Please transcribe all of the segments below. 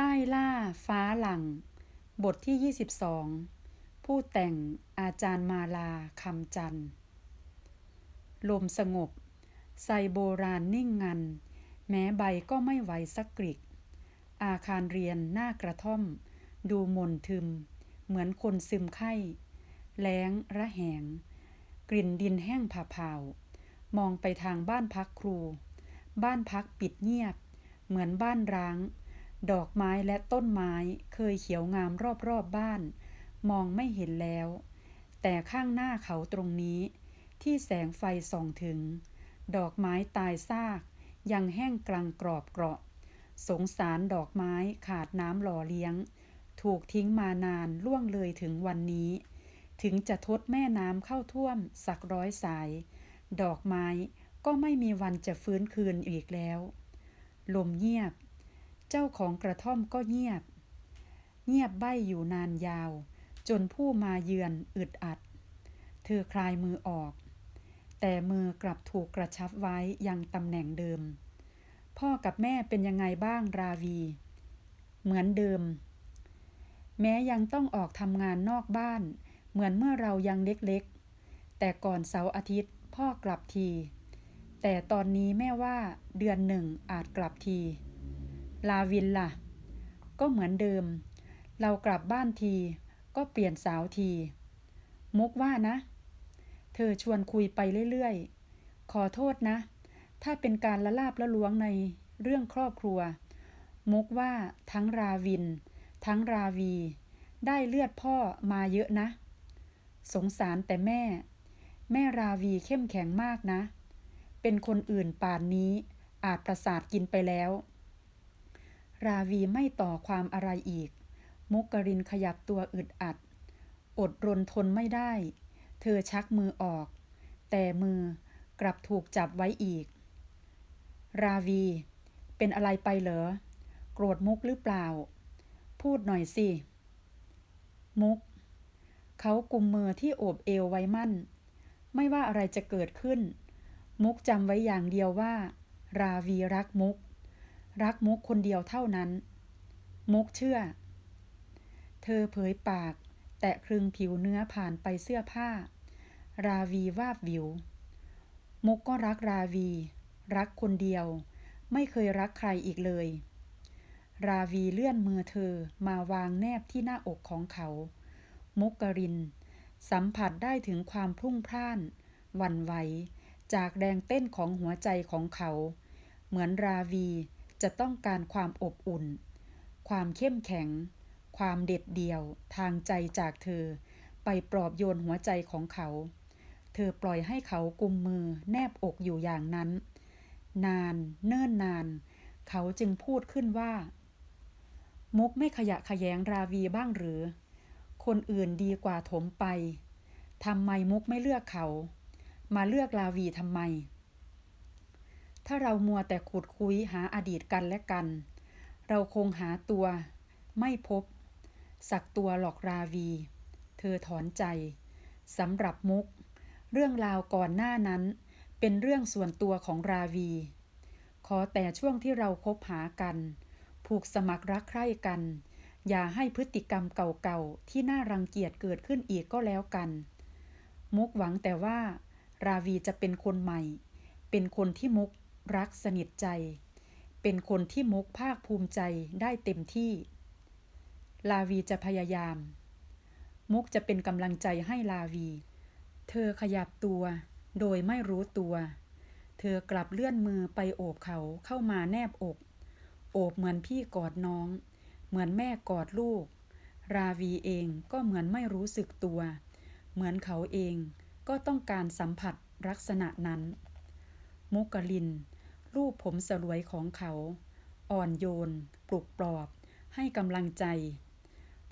ใต้ล่าฟ้าหลัง บทที่ 22 ผู้แต่งอาจารย์มาลาคำจันทร์ ลมสงบ ไซโบราณนิ่งงัน แม้ใบก็ไม่ไหวสักกริก อาคารเรียนหน้ากระท่อม ดูมนทึม เหมือนคนซึมไข้ แล้งระแหง กลิ่นดินแห้งผ่าเผามองไปทางบ้านพักครู บ้านพักปิดเงียบ เหมือนบ้านร้าง ดอกไม้และต้นไม้เคยเขียวงามรอบๆบบ้าน มองไม่เห็นแล้ว แต่ข้างหน้าเขาตรงนี้ ที่แสงไฟส่องถึง ดอกไม้ตายซาก ยังแห้งกลางกรอบเกราะ สงสารดอกไม้ขาดน้ำหล่อเลี้ยง ถูกทิ้งมานานล่วงเลยถึงวันนี้ ถึงจะทดแม่น้ำเข้าท่วม สักร้อยสาย ดอกไม้ก็ไม่มีวันจะฟื้นคืนอีกแล้ว ลมเงียบ เจ้าของกระท่อมก็เงียบ เงียบใบ้อยู่นานยาว จนผู้มาเยือนอึดอัด เธอคลายมือออก แต่มือกลับถูกกระชับไว้ยังตำแหน่งเดิม พ่อกับแม่เป็นยังไงบ้างราวี เหมือนเดิม แม้ยังต้องออกทำงานนอกบ้าน เหมือนเมื่อเรายังเล็กๆ แต่ก่อนเสาร์อาทิตย์พ่อกลับที แต่ตอนนี้แม่ว่าเดือนหนึ่งอาจกลับที ลาวินล่ะ ก็เหมือนเดิม เรากลับบ้านที ก็เปลี่ยนสาวที มุกว่านะ เธอชวนคุยไปเรื่อยๆ ขอโทษนะ ถ้าเป็นการละลาบละล้วงในเรื่องครอบครัว มุกว่าทั้งราวิน ทั้งราวี ได้เลือดพ่อมาเยอะนะ สงสารแต่แม่ แม่ราวีเข้มแข็งมากนะ เป็นคนอื่นป่านนี้อาจประสาทกินไปแล้ว ราวีไม่ต่อความอะไรอีก มุกกรินขยับตัวอึดอัด อดรนทนไม่ได้ เธอชักมือออก แต่มือกลับถูกจับไว้อีก ราวี เป็นอะไรไปเหรอ โกรธมุกหรือเปล่า พูดหน่อยสิ มุก เขากุมมือที่โอบเอวไว้มั่น ไม่ว่าอะไรจะเกิดขึ้น มุกจำไว้อย่างเดียวว่า ราวีรักมุก รักมุกคนเดียวเท่านั้น มุกเชื่อ เธอเผยปาก แตะคลึงผิวเนื้อผ่านไปเสื้อผ้า ราวีวาบวิว มุกก็รักราวี รักคนเดียว ไม่เคยรักใครอีกเลย ราวีเลื่อนมือเธอมาวางแนบที่หน้าอกของเขา มุกกริน สัมผัสได้ถึงความพุ่งพล่านหวั่นไหวจากแรงเต้นของหัวใจของเขา เหมือนราวี จะต้องการความอบอุ่น ความเข้มแข็ง ความเด็ดเดี่ยว ทางใจจากเธอ ไปปลอบโยนหัวใจของเขา เธอปล่อยให้เขากุมมือแนบอกอยู่อย่างนั้น นาน เนิ่นนาน เขาจึงพูดขึ้นว่า มุกไม่ขยะขยงราวีบ้างหรือ คนอื่นดีกว่าถมไปทำไมมุกไม่เลือกเขา มาเลือกราวีทำไม ถ้าเรามัวแต่ขุดคุยหาอดีตกันและกัน เราคงหาตัว ไม่พบ สักตัวหลอกราวี เธอถอนใจสำหรับมุก เรื่องราวก่อนหน้านั้น เป็นเรื่องส่วนตัวของราวี ขอแต่ช่วงที่เราคบหากัน ผูกสมัครรักใคร่กัน อย่าให้พฤติกรรมเก่าๆ ที่น่ารังเกียจเกิดขึ้นอีกก็แล้วกัน มุกหวังแต่ว่า ราวีจะเป็นคนใหม่ เป็นคนที่มุก รักสนิทใจ เป็นคนที่มุกภาคภูมิใจได้เต็มที่ ลาวีจะพยายาม มุกจะเป็นกำลังใจให้ลาวี เธอขยับตัวโดยไม่รู้ตัว เธอกลับเลื่อนมือไปโอบเขาเข้ามาแนบอก โอบเหมือนพี่กอดน้อง เหมือนแม่กอดลูก ราวีเองก็เหมือนไม่รู้สึกตัว เหมือนเขาเองก็ต้องการสัมผัสลักษณะนั้น มุกลิน รูปผมสลวยของเขา อ่อนโยน ปลุกปลอบ ให้กำลังใจ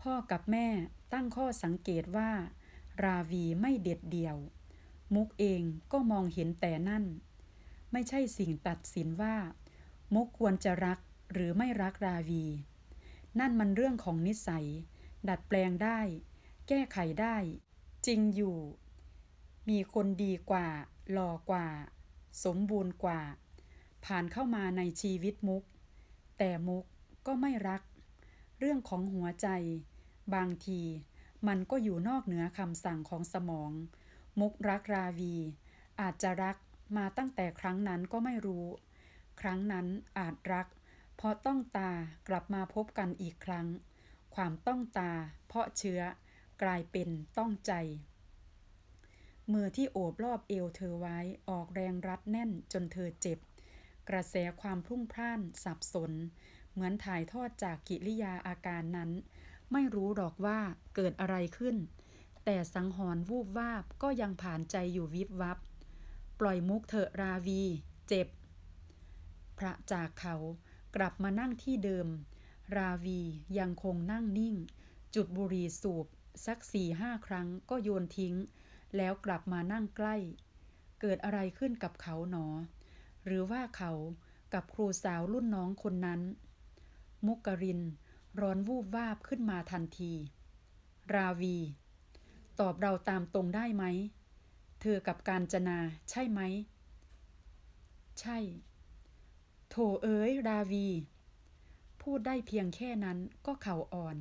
พ่อกับแม่ตั้งข้อสังเกตว่า ราวีไม่เด็ดเดี่ยว มุกเองก็มองเห็นแต่นั่น ไม่ใช่สิ่งตัดสินว่า มุกควรจะรักหรือไม่รักราวี นั่นมันเรื่องของนิสัย ดัดแปลงได้ แก้ไขได้ จริงอยู่ มีคนดีกว่า หล่อกว่า สมบูรณ์กว่า ผ่านเข้ามาในชีวิตมุก แต่มุกก็ไม่รัก เรื่องของหัวใจ บางที มันก็อยู่นอกเหนือคำสั่งของสมอง มุกรักราวี อาจจะรักมาตั้งแต่ครั้งนั้นก็ไม่รู้ ครั้งนั้นอาจรัก เพราะต้องตากลับมาพบกันอีกครั้ง ความต้องตา เพราะเชื้อกลายเป็นต้องใจ มือที่โอบรอบเอวเธอไว้ออกแรงรัดแน่นจนเธอเจ็บ กระแสความพรุ่งพล่านสับสน เหมือนถ่ายทอดจากกิริยาอาการนั้น ไม่รู้หรอกว่าเกิดอะไรขึ้น แต่สังหรณ์วูบวาบก็ยังผ่านใจอยู่วิบวับ ปล่อยมุกเถอะราวี เจ็บ พระจากเขากลับมานั่งที่เดิม ราวียังคงนั่งนิ่ง จุดบุหรี่สูบ สักสี่ห้าครั้งก็โยนทิ้ง แล้วกลับมานั่งใกล้ เกิดอะไรขึ้นกับเขาหนอ หรือว่าเขากับครูสาวรุ่นน้องคนนั้น มุกกริน ร้อนวูบวาบขึ้นมาทันที ราวี ตอบเราตามตรงได้ไหม เธอกับการจนาใช่ไหม ใช่ โถเอ๋ยราวี พูดได้เพียงแค่นั้นก็เข่าอ่อน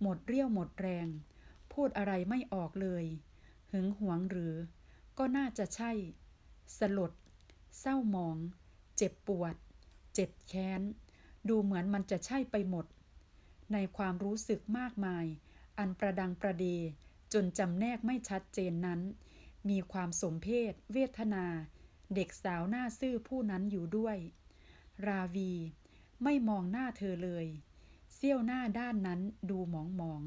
หมดเรี่ยวหมดแรง พูดอะไรไม่ออกเลย หึงหวงหรือ ก็น่าจะใช่ สลด เศร้าหมอง เจ็บปวด เจ็บแค้น ดูเหมือนมันจะใช่ไปหมด ในความรู้สึกมากมาย อันประดังประเด จนจำแนกไม่ชัดเจนนั้น มีความสมเพศ เวทนา เด็กสาวหน้าซื่อผู้นั้นอยู่ด้วย ราวี ไม่มองหน้าเธอเลย เสี้ยวหน้าด้านนั้นดูหมองหมอง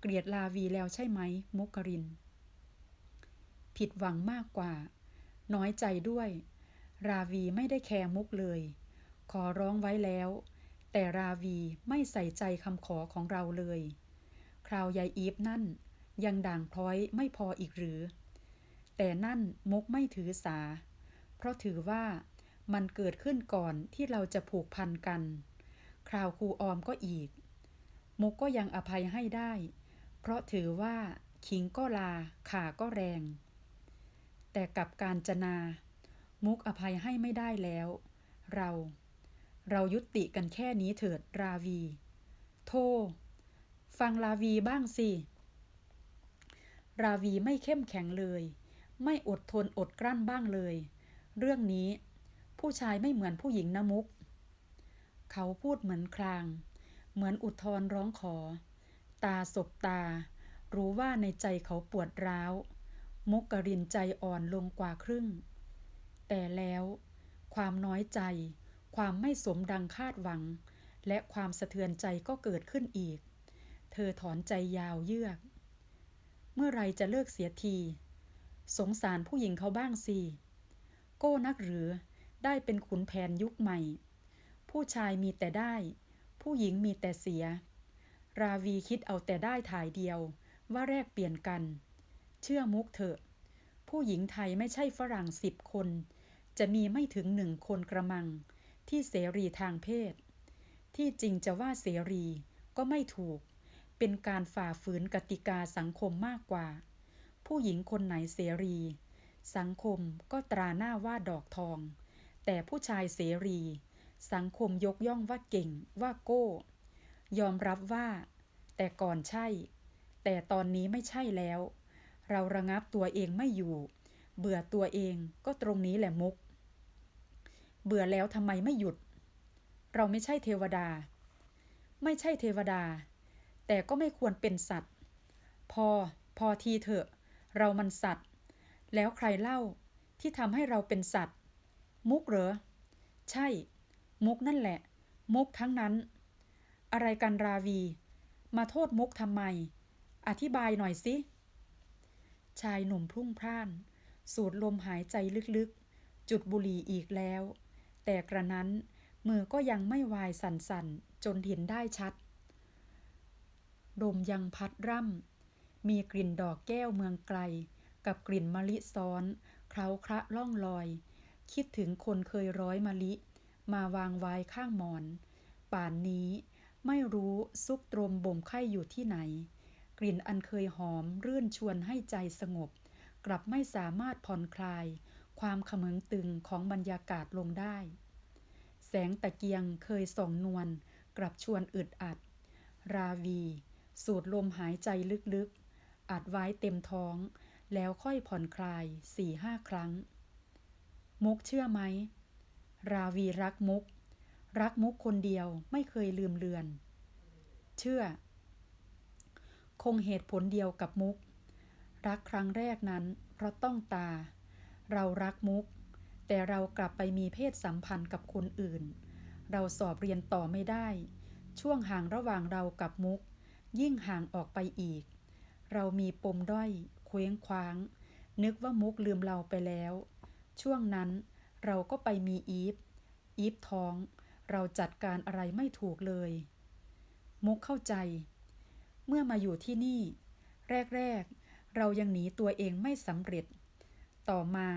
เกลียดลาวีแล้วใช่ไหม มุกกริน ผิดหวังมากกว่า น้อยใจด้วย ราวีไม่ได้แคร์มุกเลย ขอร้องไว้แล้ว แต่ราวีไม่ใส่ใจคำขอของเราเลย คราวยายอีฟนั่น ยังด่างพร้อยไม่พออีกหรือ แต่นั่นมุกไม่ถือสา เพราะถือว่ามันเกิดขึ้นก่อนที่เราจะผูกพันกัน คราวครูออมก็อีก มุกก็ยังอภัยให้ได้ เพราะถือว่าขิงก็ลา ขาก็แรง แต่กับการจนา มุกอภัยให้ไม่ได้แล้ว เรา เรายุติกันแค่นี้เถิดราวี โทฟังราวีบ้างสิ ราวีไม่เข้มแข็งเลย ไม่อดทนอดกลั้นบ้างเลย เรื่องนี้ ผู้ชายไม่เหมือนผู้หญิงนะมุก เขาพูดเหมือนคลาง เหมือนอุทธรร้องขอ ตาสบตา รู้ว่าในใจเขาปวดร้าว มุกกรินใจอ่อนลงกว่าครึ่ง แต่แล้ว ความน้อยใจ ความไม่สมดังคาดหวัง และความสะเทือนใจก็เกิดขึ้นอีก เธอถอนใจยาวเยือก เมื่อไรจะเลิกเสียที สงสารผู้หญิงเขาบ้างสิ โก้นักหรือได้เป็นขุนแผนยุคใหม่ ผู้ชายมีแต่ได้ ผู้หญิงมีแต่เสีย ราวีคิดเอาแต่ได้ถ่ายเดียว ว่าแรกเปลี่ยนกัน เชื่อมุกเถอะ ผู้หญิงไทยไม่ใช่ฝรั่งสิบคน จะมีไม่ถึงหนึ่งคนกระมัง ที่เสรีทางเพศ ที่จริงจะว่าเสรีก็ไม่ถูก เป็นการฝ่าฝืนกติกาสังคมมากกว่า ผู้หญิงคนไหนเสรี สังคมก็ตราหน้าว่าดอกทอง แต่ผู้ชายเสรี สังคมยกย่องว่าเก่งว่าโก้ ยอมรับว่า แต่ก่อนใช่ แต่ตอนนี้ไม่ใช่แล้ว เราระงับตัวเองไม่อยู่เบื่อตัวเองก็ตรงนี้แหละมุก เบื่อแล้วทำไมไม่หยุด เราไม่ใช่เทวดา ไม่ใช่เทวดา แต่ก็ไม่ควรเป็นสัตว์ พอ พอทีเถอะ เรามันสัตว์ แล้วใครเล่าที่ทำให้เราเป็นสัตว์ มุกเหรอ ใช่ มุกนั่นแหละ มุกทั้งนั้น อะไรกันราวี มาโทษมุกทำไม อธิบายหน่อยสิ ชายหนุ่มพรุ่งพร่าน สูดลมหายใจลึกๆ จุดบุหรี่อีกแล้ว แต่กระนั้นมือก็ยังไม่วายสั่นๆ จนเห็นได้ชัดลมยังพัดร่ำ มีกลิ่นดอกแก้วเมืองไกล กับกลิ่นมะลิซ้อน เคล้าคระล่องลอย คิดถึงคนเคยร้อยมะลิ มาวางไว้ข้างหมอน ป่านนี้ไม่รู้ซุกตรมบ่มไข่อยู่ที่ไหน กลิ่นอันเคยหอม รื่นชวนให้ใจสงบ กลับไม่สามารถผ่อนคลาย ความขมึงตึงของบรรยากาศลงได้ แสงตะเกียงเคยส่องนวลกลับชวนอึดอัด ราวี สูดลมหายใจลึกๆ อัดไว้เต็มท้อง แล้วค่อยผ่อนคลายสี่ห้าครั้ง มุกเชื่อไหม ราวีรักมุก รักมุกคนเดียวไม่เคยลืมเลือน เชื่อ คงเหตุผลเดียวกับมุก รักครั้งแรกนั้นเพราะต้องตา เรารักมุก แต่เรากลับไปมีเพศสัมพันธ์กับคนอื่น เราสอบเรียนต่อไม่ได้ ช่วงห่างระหว่างเรากับมุก ยิ่งห่างออกไปอีก เรามีปมด้อย เคว้งคว้าง นึกว่ามุกลืมเราไปแล้ว ช่วงนั้นเราก็ไปมีอีฟ อีฟท้อง เราจัดการอะไรไม่ถูกเลย มุกเข้าใจ เมื่อมาอยู่ที่นี่ แรก ๆ เรายังหนีตัวเองไม่สำเร็จ ต่อมา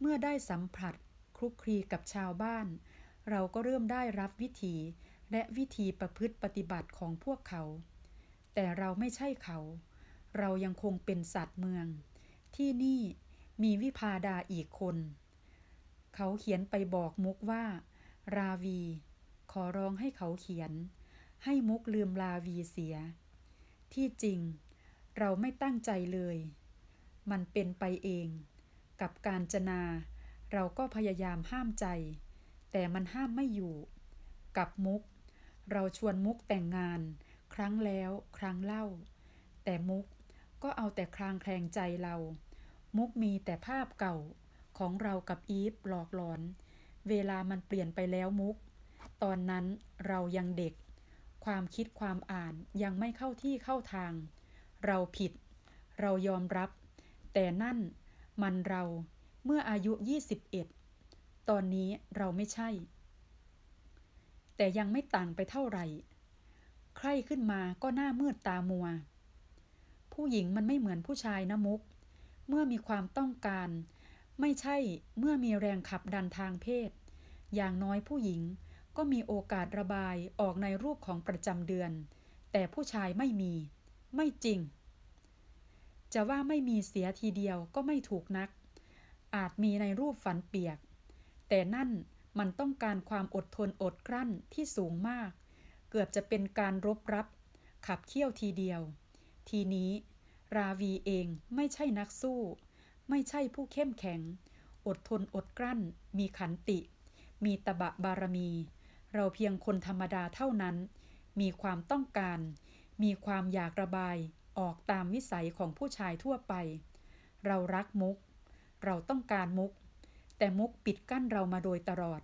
เมื่อได้สัมผัสคลุกคลีกับชาวบ้าน เราก็เริ่มได้รับวิธีและวิธีประพฤติปฏิบัติของพวกเขา แต่เราไม่ใช่เขา เรายังคงเป็นสัตว์เมือง ที่นี่มีวิพาดาอีกคน เขาเขียนไปบอกมุกว่า ราวี ขอร้องให้เขาเขียน ให้มุกลืมราวีเสีย ที่จริง เราไม่ตั้งใจเลย มันเป็นไปเอง กับการจนา เราก็พยายามห้ามใจ แต่มันห้ามไม่อยู่ กับมุก เราชวนมุกแต่งงาน ครั้งแล้วครั้งเล่า แต่มุกก็เอาแต่คลางแคลงใจเรา มุกมีแต่ภาพเก่าของเรากับอีฟหลอกหลอน เวลามันเปลี่ยนไปแล้วมุก ตอนนั้นเรายังเด็ก ความคิดความอ่านยังไม่เข้าที่เข้าทาง เราผิด เรายอมรับ แต่นั่น มันเราเมื่ออายุ 21 ตอนนี้เราไม่ใช่ แต่ยังไม่ต่างไปเท่าไหร่ ใครขึ้นมาก็หน้ามืดตามัว ผู้หญิงมันไม่เหมือนผู้ชายนะมุก เมื่อมีความต้องการ ไม่ใช่เมื่อมีแรงขับดันทางเพศ อย่างน้อยผู้หญิงก็มีโอกาสระบายออกในรูปของประจำเดือน แต่ผู้ชายไม่มี ไม่จริง จะว่าไม่มีเสียทีเดียวก็ไม่ถูกนัก อาจมีในรูปฝันเปียก แต่นั่นมันต้องการความอดทนอดกลั้นที่สูงมาก เกือบจะเป็นการรบรับ ขับเคี่ยวทีเดียว ทีนี้ ราวีเองไม่ใช่นักสู้ ไม่ใช่ผู้เข้มแข็ง อดทนอดกลั้น มีขันติ มีตบะบารมี เราเพียงคนธรรมดาเท่านั้น มีความต้องการ มีความอยากระบาย ออกตามวิสัยของผู้ชายทั่วไป เรารักมุก เราต้องการมุก แต่มุกปิดกั้นเรามาโดยตลอด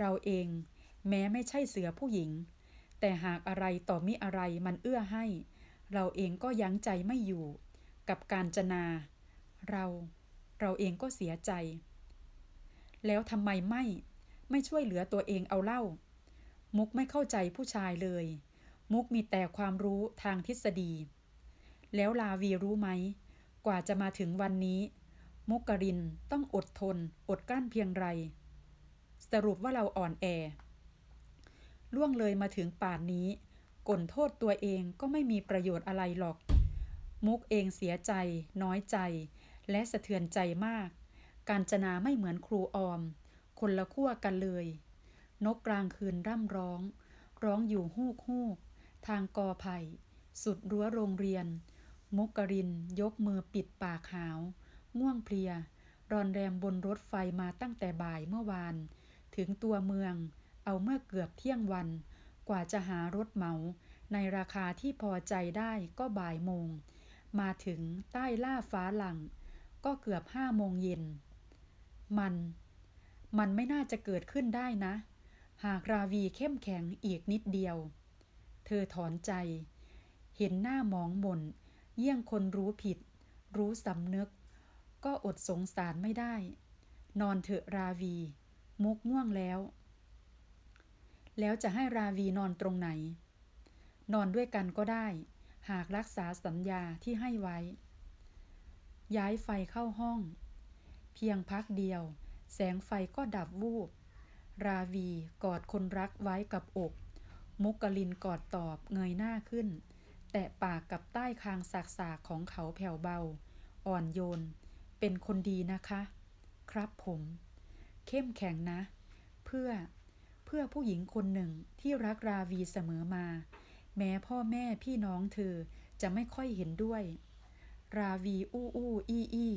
เราเองแม้ไม่ใช่เสือผู้หญิง แต่หากอะไรต่อมิอะไรมันเอื้อให้ เราเองก็ยั้งใจไม่อยู่ กับการจนา เรา เราเองก็เสียใจ แล้วทำไมไม่ ไม่ช่วยเหลือตัวเองเอาเล่า มุกไม่เข้าใจผู้ชายเลย มุกมีแต่ความรู้ทางทฤษฎี แล้วลาวีรู้ไหม กว่าจะมาถึงวันนี้ มุกกรินต้องอดทน อดกลั้นเพียงไร สรุปว่าเราอ่อนแอ ล่วงเลยมาถึงป่านนี้ก่นโทษตัวเองก็ไม่มีประโยชน์อะไรหรอก มุกเองเสียใจ น้อยใจ และสะเทือนใจมาก การจนาไม่เหมือนครูออม คนละขั้วกันเลย นกกลางคืนร่ำร้อง ร้องอยู่ฮูกฮูก ทางกอไผ่ สุดรั้วโรงเรียน มุกกรินยกมือปิดปากหาว ง่วงเพลีย รอนแรมบนรถไฟมาตั้งแต่บ่ายเมื่อวาน ถึงตัวเมือง เอาเมื่อเกือบเที่ยงวัน กว่าจะหารถเหมา ในราคาที่พอใจได้ก็บ่ายโมง มาถึงใต้ล่าฟ้าหลัง ก็เกือบห้าโมงเย็น มัน มันไม่น่าจะเกิดขึ้นได้นะ หากราวีเข้มแข็งอีกนิดเดียว เธอถอนใจ เห็นหน้าหมองหม่น เยี่ยงคนรู้ผิด รู้สำนึก ก็อดสงสารไม่ได้ นอนเถอะราวี มุกง่วงแล้ว แล้วจะให้ราวีนอนตรงไหน นอนด้วยกันก็ได้ หากรักษาสัญญาที่ให้ไว้ ย้ายไฟเข้าห้อง เพียงพักเดียว แสงไฟก็ดับวูบ ราวีกอดคนรักไว้กับอก มุกกลินกอดตอบเงยหน้าขึ้น แตะปากกับใต้คางสากๆของเขาแผ่วเบา อ่อนโยน เป็นคนดีนะคะ ครับผม เข้มแข็งนะ เพื่อ เพื่อผู้หญิงคนหนึ่งที่รักราวีเสมอมา แม้พ่อแม่พี่น้องเธอจะไม่ค่อยเห็นด้วย ราวีอู้อู้อี้อี้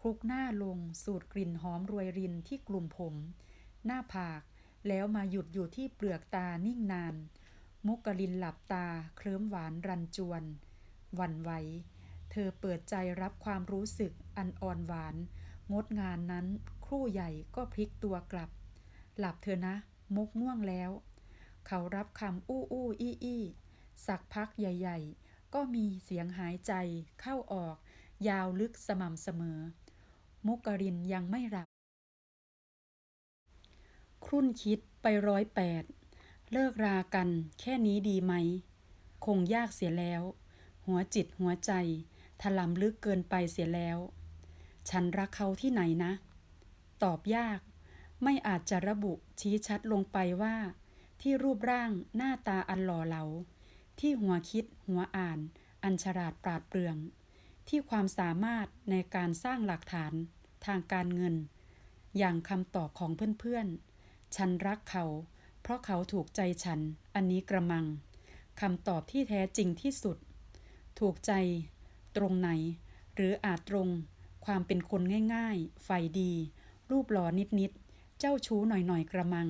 คลุกหน้าลงสูดกลิ่นหอมรวยรินที่กลุ่มผม หน้าผากแล้วมาหยุดอยู่ที่เปลือกตานิ่งนาน มุกลินหลับตา เคลิ้มหวานรันจวนหวันไหว เธอเปิดใจรับความรู้สึกอันอ่อนหวาน งดงานนั้น ครู่ใหญ่ก็พลิกตัวกลับ หลับเธอนะ มุกง่วงแล้ว เขารับคำอู้อู้อี้อี้สักพักใหญ่ ๆ ก็มีเสียงหายใจเข้าออก ยาวลึกสม่ำเสมอ มุกรินยังไม่หลับ ครุ่นคิดไปร้อยแปด เลิกรากันแค่นี้ดีไหม คงยากเสียแล้ว หัวจิตหัวใจถลำลึกเกินไปเสียแล้ว ฉันรักเขาที่ไหนนะ ตอบยาก ไม่อาจจะระบุชี้ชัดลงไปว่า ที่รูปร่างหน้าตาอันหล่อเหลา ที่หัวคิดหัวอ่าน อันฉลาดปราดเปรื่อง ที่ความสามารถในการสร้างหลักฐานทางการเงิน อย่างคำตอบของเพื่อนๆ ฉันรักเขา เพราะเขาถูกใจฉัน อันนี้กระมังคำตอบที่แท้จริงที่สุด ถูกใจ ตรงไหน หรืออาจตรง ความเป็นคนง่ายๆไฟดี รูปหล่อนิดๆ เจ้าชู้หน่อยๆ กระมัง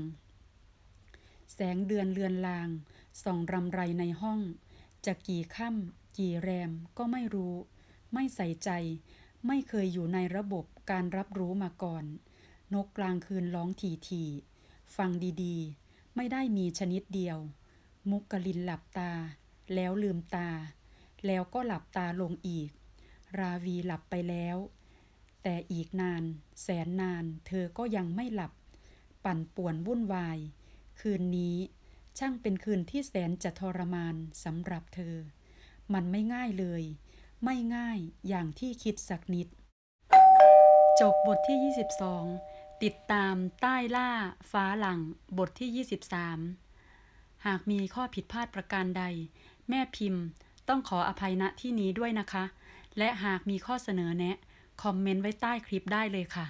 แสงเดือนเลือนลาง ส่องรำไรในห้อง จะกี่ค่ำกี่แรมก็ไม่รู้ ไม่ใส่ใจ ไม่เคยอยู่ในระบบการรับรู้มาก่อน นกกลางคืนร้องทีทีๆฟังดีๆ ไม่ได้มีชนิดเดียว มุกกลินหลับตา แล้วลืมตา แล้วก็หลับตาลงอีก ราวีหลับไปแล้ว แต่อีกนาน แสนนาน เธอก็ยังไม่หลับ ปั่นป่วนวุ่นวาย คืนนี้ช่างเป็นคืนที่แสนจะทรมานสำหรับเธอ มันไม่ง่ายเลย ไม่ง่ายอย่างที่คิดสักนิด จบบทที่ 22 ติดตามใต้ล่า ฟ้าหลัง บทที่ 23 หากมีข้อผิดพลาดประการใด แม่พิมพ์ต้องขออภัยณที่นี้ด้วยนะคะ และหากมีข้อเสนอแนะ คอมเมนต์ไว้ใต้คลิปได้เลยค่ะ